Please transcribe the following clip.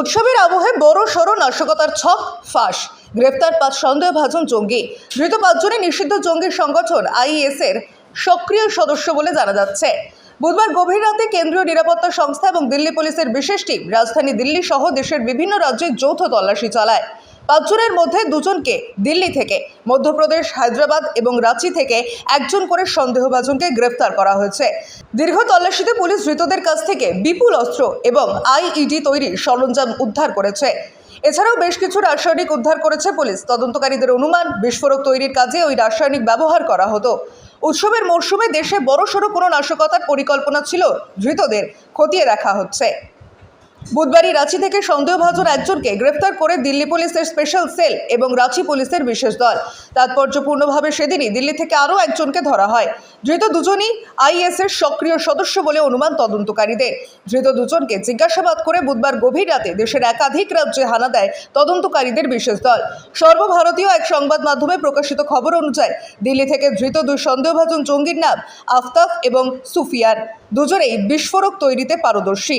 উৎসবের আবহে বড় সড়ো নাশকতার ছক ফাঁস। গ্রেপ্তার পাঁচ সন্দেহভাজন জঙ্গি। ধৃত পাঁচজনই নিষিদ্ধ জঙ্গি সংগঠন আইএসের সক্রিয় সদস্য বলে জানা যাচ্ছে। বুধবার গভীর রাতে কেন্দ্রীয় নিরাপত্তা সংস্থা এবং দিল্লি পুলিশের বিশেষ টিম রাজধানী দিল্লি সহ দেশের বিভিন্ন রাজ্যে যৌথ তল্লাশি চালায়। পাঁচজনের মধ্যে দুজনকে দিল্লি থেকে, মধ্যপ্রদেশ, হায়দ্রাবাদ এবং রাঁচি থেকে একজন করে সন্দেহভাজনকে গ্রেফতার করা হয়েছে। দীর্ঘ তল্লাশিতে পুলিশ ধৃতদের কাছ থেকে বিপুল অস্ত্র এবং আইইডি তৈরির সরঞ্জাম উদ্ধার করেছে। এছাড়াও বেশ কিছু রাসায়নিক উদ্ধার করেছে পুলিশ। তদন্তকারীদের অনুমান, বিস্ফোরক তৈরির কাজে ওই রাসায়নিক ব্যবহার করা হতো। উৎসবের মরশুমে দেশে বড়সড় কোনো নাশকতার পরিকল্পনা ছিল ধৃতদের খতিয়ে রাখা হচ্ছে। বুধবারই রাঁচি থেকে সন্দেহভাজন একজনকে গ্রেফতার করে দিল্লি পুলিশের স্পেশাল সেল এবং রাঁচি পুলিশের বিশেষ দল। তাৎপর্যপূর্ণভাবে সেদিনই দিল্লি থেকে আরও একজনকে ধরা হয়। ধৃত দুজনই আইএসের সক্রিয় সদস্য বলে অনুমান তদন্তকারীদের। ধৃত দুজনকে জিজ্ঞাসাবাদ করে বুধবার গভীর রাতে দেশের একাধিক রাজ্যে হানা দেয় তদন্তকারীদের বিশেষ দল। সর্বভারতীয় এক সংবাদ মাধ্যমে প্রকাশিত খবর অনুযায়ী দিল্লি থেকে ধৃত দুই সন্দেহভাজন জঙ্গির নাম আফতাব এবং সুফিয়ান। দুজনেই বিস্ফোরক তৈরিতে পারদর্শী।